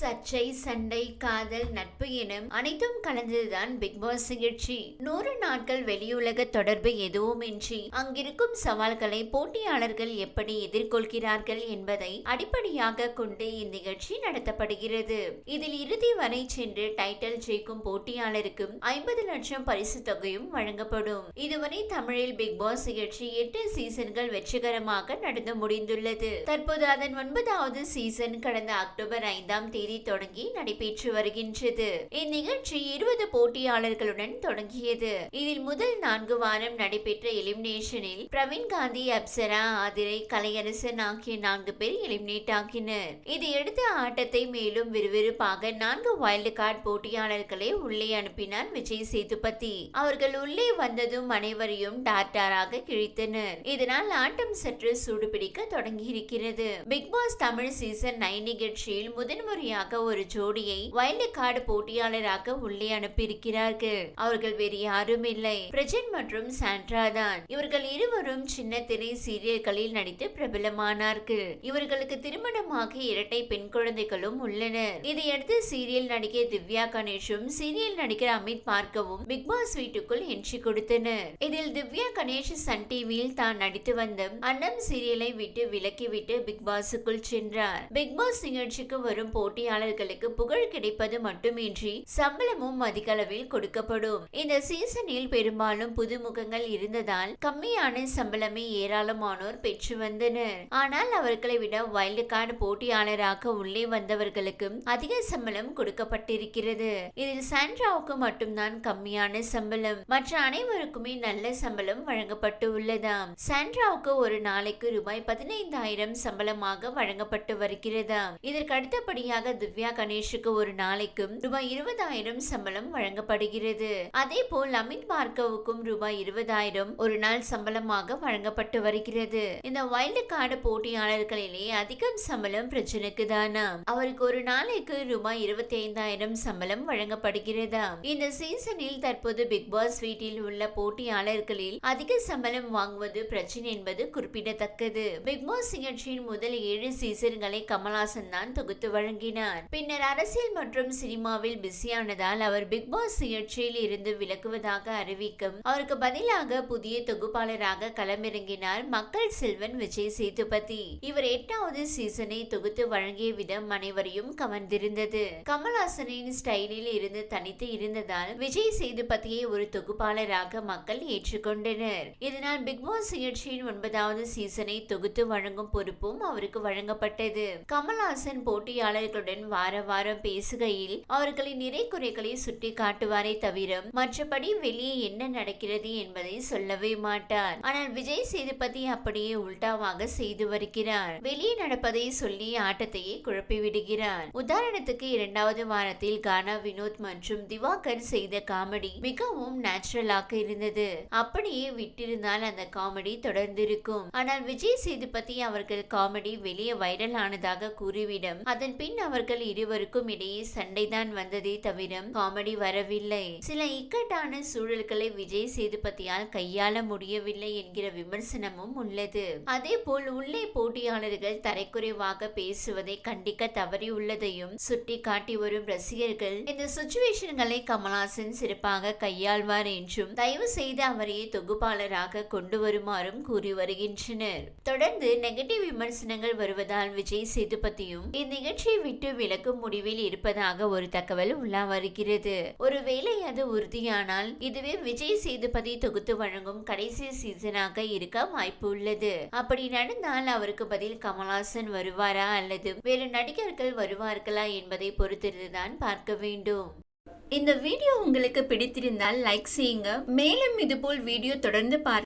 சர்ச்சை சண்டை காதல் நட்பு எனும் அனைத்தும் கலந்ததுதான் பிக் பாஸ் நிகழ்ச்சி. நூறு நாட்கள் வெளியுலக தொடர்பு எதுவுமின்றி அங்கிருக்கும் சவால்களை போட்டியாளர்கள் எப்படி எதிர்கொள்கிறார்கள் என்பதை அடிப்படையாக கொண்டு இந்நிகழ்ச்சி நடத்தப்படுகிறது. இதில் இறுதி வரை சென்று டைட்டில் ஜெயிக்கும் போட்டியாளருக்கும் ஐம்பது லட்சம் பரிசு தொகையும் வழங்கப்படும். இதுவரை தமிழில் பிக் பாஸ் நிகழ்ச்சி எட்டு சீசன்கள் வெற்றிகரமாக நடந்து முடிந்துள்ளது. தற்போது அதன் ஒன்பதாவது சீசன் கடந்த அக்டோபர் ஐந்தாம் தேதி தேதி தொடங்கி நடைபெற்று வருகின்றது. இந்நிகழ்ச்சி இருபது போட்டியாளர்களுடன் தொடங்கியது. இதில் முதல் நான்கு வாரம் நடைபெற்ற எலிமினேஷனில் பிரவீன் காந்தி அப்சரா ஆதிரை கலையரசன் ஆகிய நான்கு பேர் எலிமினேட் ஆகினர். இதையடுத்து ஆட்டத்தை மேலும் விறுவிறுப்பாக நான்கு வைல்டு கார்டு போட்டியாளர்களை உள்ளே அனுப்பினார் விஜய் சேதுபதி. அவர்கள் உள்ளே வந்ததும் அனைவரையும் டார்டாராக கிழித்தனர். இதனால் ஆட்டம் சற்று சூடுபிடிக்க தொடங்கியிருக்கிறது. Bigg Boss Tamil season nine நிகழ்ச்சியில் முதன்முறை முதன்முறையாக ஒரு ஜோடியை வைல்டு கார்டு போட்டியாளராக உள்ளே அனுப்பியிருக்கிறார்கள். அவர்கள் வேறு யாரும் இல்லை. பிரஜன் மற்றும் சாண்ட்ரா தான். இவர்கள் இருவரும் சின்ன திரை சீரியல்களில் நடித்து பிரபலமானார்கள். இவர்களுக்கு திருமணமாக இரட்டை பெண் குழந்தைகளும் உள்ளனர். இதையடுத்து சீரியல் நடிகை திவ்யா கணேஷும் சீரியல் நடிகர் அமித் பார்க்கவும் பிக் பாஸ் வீட்டுக்குள் என்ட்ரி கொடுத்தனர். இதில் திவ்யா கணேஷ் சன் டிவியில் தான் நடித்து வந்த அன்னம் சீரியலை விட்டு விலக்கிவிட்டு பிக் பாஸுக்குள் சென்றார். பிக் பாஸ் நிகழ்ச்சிக்கு வரும் போட்டியாளர்களுக்கு புகழ் கிடைப்பது மட்டுமின்றி சம்பளமும் அதிக அளவில் கொடுக்கப்படும். இந்த சீசனில் பெரும்பாலும் புதுமுகங்கள் இருந்ததால் கம்மியான சம்பளமே ஏராளமானோர் பெற்று வந்தனர். ஆனால் அவர்களை விட வைல்டு கார்டு போட்டியாளராக உள்ளே வந்தவர்களுக்கும் அதிக சம்பளம் கொடுக்கப்பட்டிருக்கிறது. இதில் சாண்ட்ராவுக்கு மட்டும்தான் கம்மியான சம்பளம். மற்ற அனைவருக்குமே நல்ல சம்பளம் வழங்கப்பட்டு உள்ளதாம் சாண்ட்ராவுக்கு ஒரு நாளைக்கு ரூபாய் பதினைந்தாயிரம் சம்பளமாக வழங்கப்பட்டு வருகிறதாம். இதற்கு அடுத்தபடியாக திவ்யா கணேஷுக்கு ஒரு நாளைக்கும் ரூபாய் இருபதாயிரம் சம்பளம் வழங்கப்படுகிறது. அதே போல் அமித் பார்கவுக்கும் ரூபாய் இருபதாயிரம் ஒரு நாள் சம்பளமாக வழங்கப்பட்டு வருகிறது. இந்த வைல்டு கார்டு போட்டியாளர்களிலே அதிகம் சம்பளம் பிரச்சனைக்கு தானா? அவருக்கு ஒரு நாளைக்கு ரூபாய் இருபத்தி ஐந்தாயிரம் சம்பளம் வழங்கப்படுகிறதா? இந்த சீசனில் தற்போது பிக் பாஸ் வீட்டில் உள்ள போட்டியாளர்களில் அதிக சம்பளம் வாங்குவது பிரச்சனை என்பது குறிப்பிடத்தக்கது. பிக் பாஸ் நிகழ்ச்சியின் முதல் ஏழு சீசன்களை கமல்ஹாசன் தான் தொகுத்து வழங்கினார். பின்னர் அரசியல் மற்றும் சினிமாவில் பிஸியானதால் அவர் பிக் பாஸ் நிகழ்ச்சியில் இருந்து விலகுவதாக அறிவிக்கும். அவருக்கு பதிலாக புதிய தொகுப்பாளராக களமிறங்கினார் மக்கள் செல்வன் விஜய் சேதுபதி. இவர் எட்டாவது சீசனை தொகுத்து வழங்கிய விதம் அனைவரையும் கவர்ந்திருந்தது. கமல்ஹாசனின் ஸ்டைலில் இருந்து தனித்து இருந்ததால் விஜய் சேதுபதியை ஒரு தொகுப்பாளராக மக்கள் ஏற்றுக்கொண்டனர். இதனால் பிக் பாஸ் நிகழ்ச்சியின் ஒன்பதாவது சீசனை தொகுத்து வழங்கும் பொறுப்பும் அவருக்கு வழங்கப்பட்டது. கமல்ஹாசன் போட்டியாளர்கள் அவர்களுடன் வார வாரம் பேசுகையில் அவர்களின் நிறை குறைகளை சுட்டி காட்டுவாரே தவிர மற்றபடி வெளியே என்ன நடக்கிறது என்பதை சொல்லவே மாட்டார். ஆனால் விஜய் சேதுபதி அப்படியே உல்டாவாக செய்து வருகிறார். வெளியே நடப்பதை சொல்லி ஆட்டத்தையே குழப்பி விடுகிறார். உதாரணத்துக்கு இரண்டாவது வாரத்தில் கானா வினோத் மற்றும் திவாகர் செய்த காமெடி மிகவும் நேச்சுரலாக இருந்தது. அப்படியே விட்டிருந்தால் அந்த காமெடி தொடர்ந்திருக்கும். ஆனால் விஜய் சேதுபதி அவர்கள் காமெடி வெளியே வைரல் ஆனதாக கூறிவிடும். அதன் பின் அவர்கள் இருவருக்கும் இடையே சண்டைதான் வந்ததே தவிர காமெடி வரவில்லை. சில இக்கட்டான சூழல்களை விஜய் சேதுபதியால் கையாள முடியவில்லை என்கிற விமர்சனமும் உள்ளது. அதே போல் உள்ளே போட்டியாளர்கள் தரைக்குறைவாக பேசுவதை கண்டிக்க தவறியுள்ளதையும் சுட்டி காட்டி வரும் ரசிகர்கள் இந்த சுச்சுவேஷன்களை கமல்ஹாசன் சிறப்பாக கையாள்வார் என்றும் தயவு செய்து அவரையே தொகுப்பாளராக கொண்டு வருமாறும் கூறி வருகின்றனர். தொடர்ந்து நெகட்டிவ் விமர்சனங்கள் வருவதால் விஜய் சேதுபதியும் இந்நிகழ்ச்சியை விட்டு விலக்கும் முடிவில் இருப்பதாக ஒரு தகவல் உள்ளா வருகிறது. ஒருவேளை அது உறுதியானால் இதுவே விஜய் சேதுபதி தொகுத்து வழங்கும் கடைசி சீசனாக இருக்க வாய்ப்பு உள்ளது. அப்படி நடந்தால் அவருக்கு பதில் கமல்ஹாசன் வருவாரா அல்லது வேறு நடிகர்கள் வருவார்களா என்பதை பொறுத்திருந்துதான் பார்க்க வேண்டும். இந்த வீடியோ உங்களுக்கு பிடித்திருந்தால் லைக் செய்யுங்க. மேலும் இதுபோல் வீடியோ தொடர்ந்து பார்க்க